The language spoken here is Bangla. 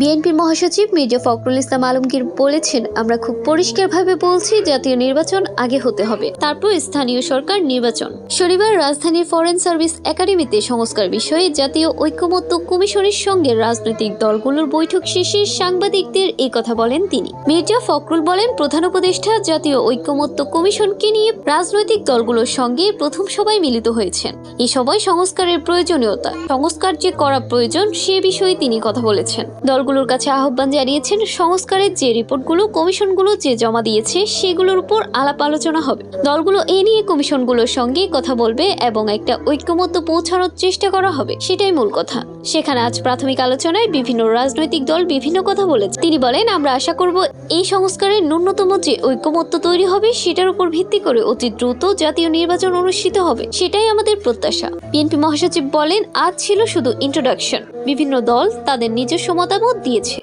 বিএনপির মহাসচিব মির্জা ফখরুল ইসলাম আলমগীর বলেছেন, আমরা খুব পরিষ্কারভাবে বলছি জাতীয় নির্বাচন আগে হতে হবে। তারপর স্থানীয় সরকার নির্বাচন। শনিবার রাজধানীর ফরেন সার্ভিস একাডেমিতে সংস্কার বিষয়ে জাতীয় ঐক্যমত্য কমিশনের সঙ্গে রাজনৈতিক দলগুলোর বৈঠক শেষে সাংবাদিকদের এই কথা বলেন তিনি। মির্জা ফখরুল বলেন, প্রধান উপদেষ্টা জাতীয় ঐক্যমত্য কমিশনকে নিয়ে রাজনৈতিক দলগুলোর সঙ্গে প্রথম সভায় মিলিত হয়েছেন। এই সময় সংস্কারের প্রয়োজনীয়তা, সংস্কার যে করা প্রয়োজন সে বিষয়ে তিনি কথা বলেছেন। দলগুলোর কাছে আহ্বান জানিয়েছেন, সংস্কারের যে রিপোর্টগুলো, কমিশনগুলো যে জমা দিয়েছে, সেগুলোর উপর আলাপ আলোচনা হবে। দলগুলো এ নিয়ে কমিশনগুলোর সঙ্গে কথা বলবে এবং একটা ঐক্যমত্য পৌঁছানোর চেষ্টা করা হবে, সেটাই মূল কথা। সেখানে আজ প্রাথমিক আলোচনায় বিভিন্ন রাজনৈতিক দল বিভিন্ন কথা বলেছে। তিনি বলেন, আমরা আশা করব এই সংস্কারের ন্যূনতম যে ঐক্যমত্য তৈরি হবে, সেটার উপর ভিত্তি করে অতি দ্রুত জাতীয় নির্বাচন অনুষ্ঠিত হবে, সেটাই আমাদের প্রত্যাশা। বিএনপি মহাসচিব বলেন, আজ ছিল শুধু ইন্ট্রোডাকশন বিভিন্ন দল তাদের নিজস্ব মতামত দিয়েছে।